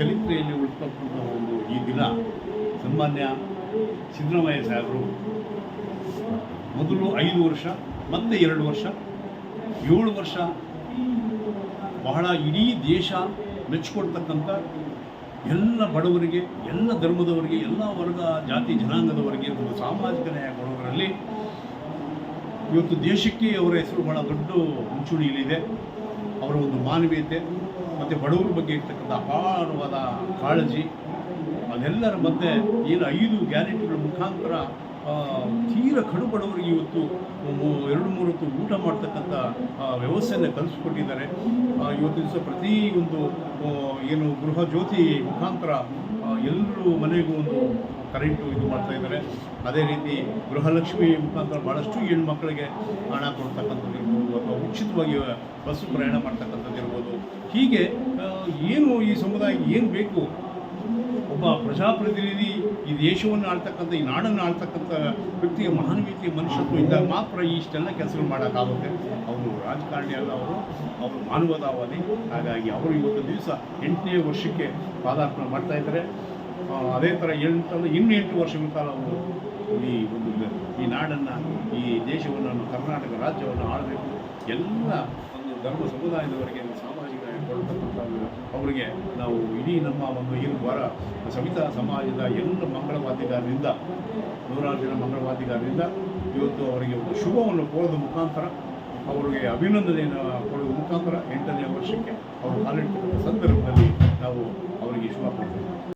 ಚರಿತ್ರೆಯಲ್ಲಿ ಉಳಿತಕ್ಕಂಥ ಒಂದು ಈ ದಿನ ಸನ್ಮಾನ್ಯ ಸಿದ್ದರಾಮಯ್ಯ ಸಾಹೇಬರು ಮೊದಲು ಐದು ವರ್ಷ, ಮತ್ತೆ ಎರಡು ವರ್ಷ, ಏಳು ವರ್ಷ ಬಹಳ ಇಡೀ ದೇಶ ಮೆಚ್ಚಿಕೊಡ್ತಕ್ಕಂಥ ಎಲ್ಲ ಬಡವರಿಗೆ, ಎಲ್ಲ ಧರ್ಮದವರಿಗೆ, ಎಲ್ಲ ವರ್ಗ, ಜಾತಿ, ಜನಾಂಗದವರಿಗೆ ಒಂದು ಸಾಮಾಜಿಕ ನ್ಯಾಯ ಕೊಡೋದರಲ್ಲಿ ಇವತ್ತು ದೇಶಕ್ಕೆ ಅವರ ಹೆಸರು ಬಹಳ ದೊಡ್ಡ ಮುಂಚೂಣಿಯಲ್ಲಿದೆ. ಅವರ ಒಂದು ಮಾನವೀಯತೆ ಮತ್ತು ಬಡವರ ಬಗ್ಗೆ ಇರ್ತಕ್ಕಂಥ ಅಪಾರವಾದ ಕಾಳಜಿ, ಅದೆಲ್ಲರ ಮಧ್ಯೆ ಏನು ಐದು ಗ್ಯಾರಂಟಿಗಳ ಮುಖಾಂತರ ತೀರ ಕಡು ಬಡವರಿಗೆ ಇವತ್ತು ಎರಡು ಮೂರು ಹೊತ್ತು ಊಟ ಮಾಡ್ತಕ್ಕಂಥ ವ್ಯವಸ್ಥೆಯನ್ನು ಕಲಿಸ್ಕೊಟ್ಟಿದ್ದಾರೆ. ಇವತ್ತು ದಿವಸ ಪ್ರತಿ ಒಂದು ಏನು ಗೃಹ ಜ್ಯೋತಿ ಮುಖಾಂತರ ಎಲ್ಲರೂ ಮನೆಗೂ ಒಂದು ಕರೆಂಟು ಇದು ಮಾಡ್ತಾ ಇದ್ದಾರೆ. ಅದೇ ರೀತಿ ಗೃಹಲಕ್ಷ್ಮಿ ಮುಖಾಂತರ ಭಾಳಷ್ಟು ಹೆಣ್ಮಕ್ಳಿಗೆ ಹಣ ಕೊಡ್ತಕ್ಕಂಥದ್ದು ಇರ್ಬೋದು ಅಥವಾ ಉಚಿತವಾಗಿ ಬಸ್ಸು ಪ್ರಯಾಣ ಮಾಡ್ತಕ್ಕಂಥದ್ದು ಇರ್ಬೋದು. ಹೀಗೆ ಏನು ಈ ಸಮುದಾಯ ಏನು ಬೇಕು ಒಬ್ಬ ಪ್ರಜಾಪ್ರತಿನಿಧಿ ಈ ದೇಶವನ್ನು ಆಳ್ತಕ್ಕಂಥ, ಈ ನಾಡನ್ನು ಆಳ್ತಕ್ಕಂಥ ವ್ಯಕ್ತಿಗೆ ಮಾನವೀಯತೆ ಮನುಷ್ಯತ್ವ ಇದ್ದಾಗ ಮಾತ್ರ ಇಷ್ಟೆಲ್ಲ ಕೆಲಸಗಳು ಮಾಡೋಕ್ಕಾಗುತ್ತೆ. ಅವರು ರಾಜಕಾರಣಿ ಅಲ್ಲ ಅವರು ಅವರು ಮಾನವತಾವಾದಿ ಹಾಗಾಗಿ ಅವರು ಇವತ್ತು ದಿವಸ ಎಂಟನೇ ವರ್ಷಕ್ಕೆ ಪಾದಾರ್ಪಣೆ ಮಾಡ್ತಾ ಇದ್ದಾರೆ. ಅದೇ ಥರ ಎಂಟಲ್ಲ, ಇನ್ನೂ ಎಂಟು ವರ್ಷಗಳ ಕಾಲ ಅವರು ಈ ಒಂದು ಈ ನಾಡನ್ನು, ಈ ದೇಶವನ್ನು ಕರ್ನಾಟಕ ರಾಜ್ಯವನ್ನು ಆಳಬೇಕು. ಎಲ್ಲ ಧರ್ಮ ಸಮುದಾಯದವರಿಗೆ, ಸಾಮಾಜಿಕ ಅವರಿಗೆ ನಾವು ಇಡೀ ನಮ್ಮ ಒಂದು ಏನು ವಾರ ಸವಿತಾ ಸಮಾಜದ ಎಲ್ಲ ಮಂಗಳವಾದಿಗಾರರಿಂದ ನೂರಾರು ಜನ ಮಂಗಳವಾದಿಗಾರರಿಂದ ಇವತ್ತು ಅವರಿಗೆ ಒಂದು ಶುಭವನ್ನು ಕೋರೋದ ಮುಖಾಂತರ, ಅವರಿಗೆ ಅಭಿನಂದನೆಯನ್ನು ಕೊಡುವ ಮುಖಾಂತರ ಎಂಟನೇ ವರ್ಷಕ್ಕೆ ಅವರು ಕಾಲಿಟ್ಟಿರುವ ಸಂದರ್ಭದಲ್ಲಿ ನಾವು ಅವರಿಗೆ ಶುಭ ಕೊಡ್ತೇವೆ